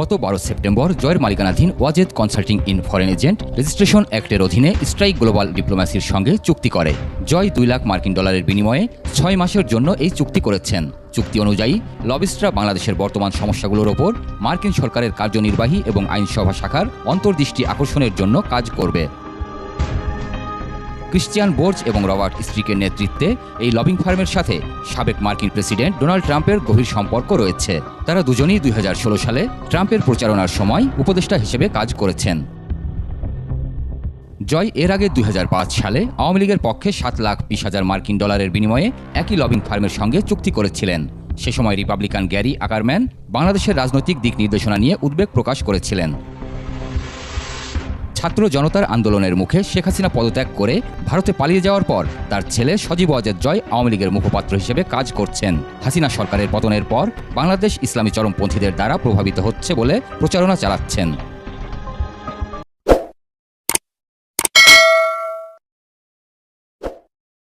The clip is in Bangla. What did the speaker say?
গত বারো সেপ্টেম্বর জয়ের মালিকানাধীন Wazed consulting in foreign agent registration অ্যাক্টের অধীনে স্ট্রাইক গ্লোবাল ডিপ্লোম্যাসির সঙ্গে চুক্তি করে। জয় দুই লাখ মার্কিন ডলারের বিনিময়ে ছয় মাসের জন্য এই চুক্তি করেছেন। চুক্তি অনুযায়ী, লবিস্টরা বাংলাদেশের বর্তমান সমস্যাগুলোর ওপর মার্কিন সরকারের কার্যনির্বাহী এবং আইনসভা শাখার অন্তর্দৃষ্টি আকর্ষণের জন্য কাজ করবে। ক্রিশ্চিয়ান বোর্জ এবং রবার্ট স্ট্রিকের নেতৃত্বে এই লবিং ফার্মের সাথে সাবেক মার্কিন প্রেসিডেন্ট ডোনাল্ড ট্রাম্পের গভীর সম্পর্ক রয়েছে। তারা দুজনেই দুই হাজার ষোলো সালে ট্রাম্পের প্রচারণার সময় উপদেষ্টা হিসেবে কাজ করেছেন। জয় এর আগে দুই হাজার পাঁচ সালে আওয়ামী লীগের পক্ষে সাত লাখ বিশ হাজার মার্কিন ডলারের বিনিময়ে একই লবিং ফার্মের সঙ্গে চুক্তি করেছিলেন। সে সময় রিপাবলিকান গ্যারি আকারম্যান বাংলাদেশের রাজনৈতিক দিক নির্দেশনা নিয়ে উদ্বেগ প্রকাশ করেছিলেন। ছাত্র জনতার আন্দোলনের মুখে শেখ হাসিনা পদত্যাগ করে ভারতে পালিয়ে যাওয়ার পর তার ছেলে সজীব অজেদ জয় আওয়ামী লীগের মুখপাত্র হিসেবে কাজ করছেন। হাসিনা সরকারের পতনের পর বাংলাদেশ ইসলামী চরমপন্থীদের দ্বারা প্রভাবিত হচ্ছে বলে প্রচারণা চালাচ্ছেন।